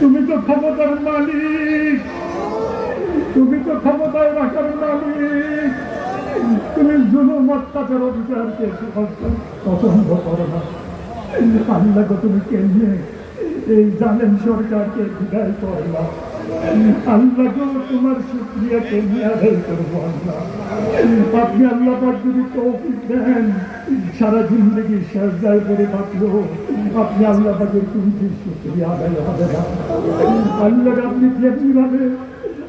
তুমি তো ক্ষমতার মালিক। তুমি তো ক্ষমতায় রাখার মালিক। তুমি জুলুম, অত্যাচার অধিকারকে পছন্দ করো না। আল্লাহ তুমি কেমনে এই জানেন সরকারকে বিদায় করলা আল্লাহ তোমার শুক্রিয়া আদায় করব আল্লাহ? আপনি আল্লাহ যদি তৌফিক দেন, সারা জিন্দগি করে আপনি আদায় হবে না? আল্লাহ আপনি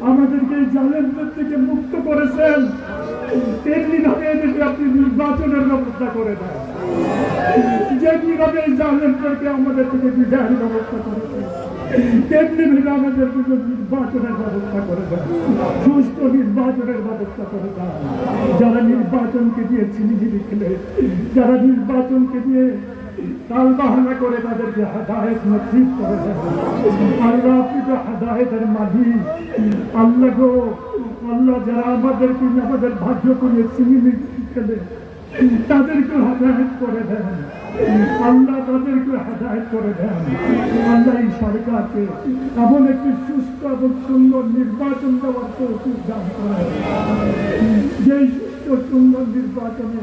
আমাদেরকে এই জালেমদের থেকে মুক্ত করেছেন তেমনি ভাবে এদেরকে আপনি নির্বাচনের ব্যবস্থা করে দেন। যেমনি ভাবে এই জালেমদেরকে আমাদের থেকে বিদায়ের ব্যবস্থা করেছেন তেমনি ভাবে আমাদের নির্বাচনের ব্যবস্থা করে দেন সুস্থ নির্বাচনের ব্যবস্থা করে দেন যারা নির্বাচনকে দিয়ে ছিনিঝিনি খেলে, যারা নির্বাচনকে দিয়ে আমাদেরকে আমাদের ভাগ্য করে ছিনিঝিনি খেলে তাদেরকে হাদায়ত করে দেন। আল্লাহ তাদেরকে হাদায়ত করে দেন। আল্লাহ এই সরকারকে এমন একটি সুস্থ এবং সুন্দর নির্বাচন দেওয়ার তৌফিক দান করেন যেই সুস্থ, সুন্দর নির্বাচনে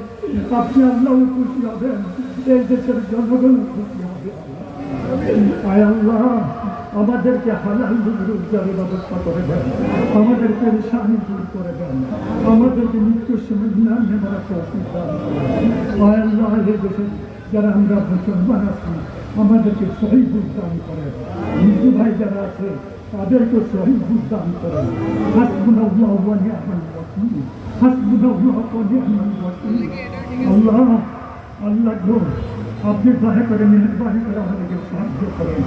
আপনি আল্লাহ খুশি হবেন, এই দেশের জনগণ খুশি হবে। আয় আল্লাহ আমাদেরকে হালাল রোজগারের ব্যবস্থা করে দেন। আমাদেরকে পেরেশানি দূর করে দেন। আমাদেরকে মৃত্যুর সময় বিনা নেবার তৌফিক দান আয় দেশের যারা আমরা মুসলমান আছি, আমাদেরকে সহি বুঝ দান করেন। হিন্দু ভাই যারা আছে তাদেরকে সহি বুঝ দান করেন। নি'মাল ওয়াকিল। আল্লাহ আল্লাহ গো, আপনি দয়া করে, মেহরবানি করে আমাদেরকে সাহায্য করেন।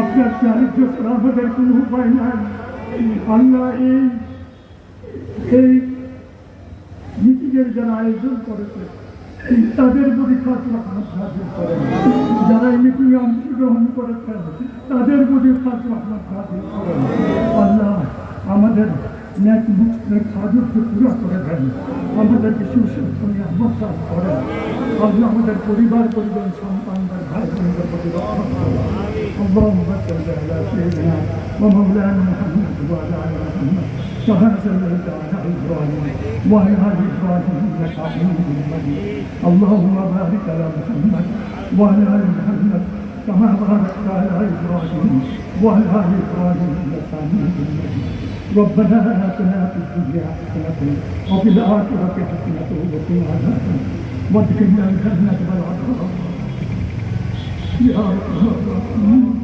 আপনার সাহায্য ছাড়া আমাদের কোনো উপায় নাই। আল্লাহ এই এই মিটিংয়ের যারা আয়োজন করেছে তাদের প্রতি খাস রহমত নাজিল করেন যারা এই মিটিংয়ে অংশগ্রহণ করেছেন তাদের প্রতি খাস রহমত নাজিল করেন আল্লাহ আমাদের ন্যাক মুখের খাজুরকে পুরো করে দেন আমাদেরকে সুসুস্থ নিয়ামত দান করেন আল্লাহ আমাদের পরিবার পরিবার সন্তানদের ভাই বোনদের প্রতি রক্ষা করেন اللهم صل على سيدنا ومولانا محمد وعلى ال محمد صليت على إبراهيم وعلى ال إبراهيم انك حميد مجيد اللهم بارك على محمد وعلى ال محمد كما باركت على إبراهيم وعلى ال إبراهيم انك حميد مجيد ربنا اتنا في الدنيا حسنه وفي الاخره حسنه وقنا عذاب وادخلنا الجنه والعذاب يا رب العالمين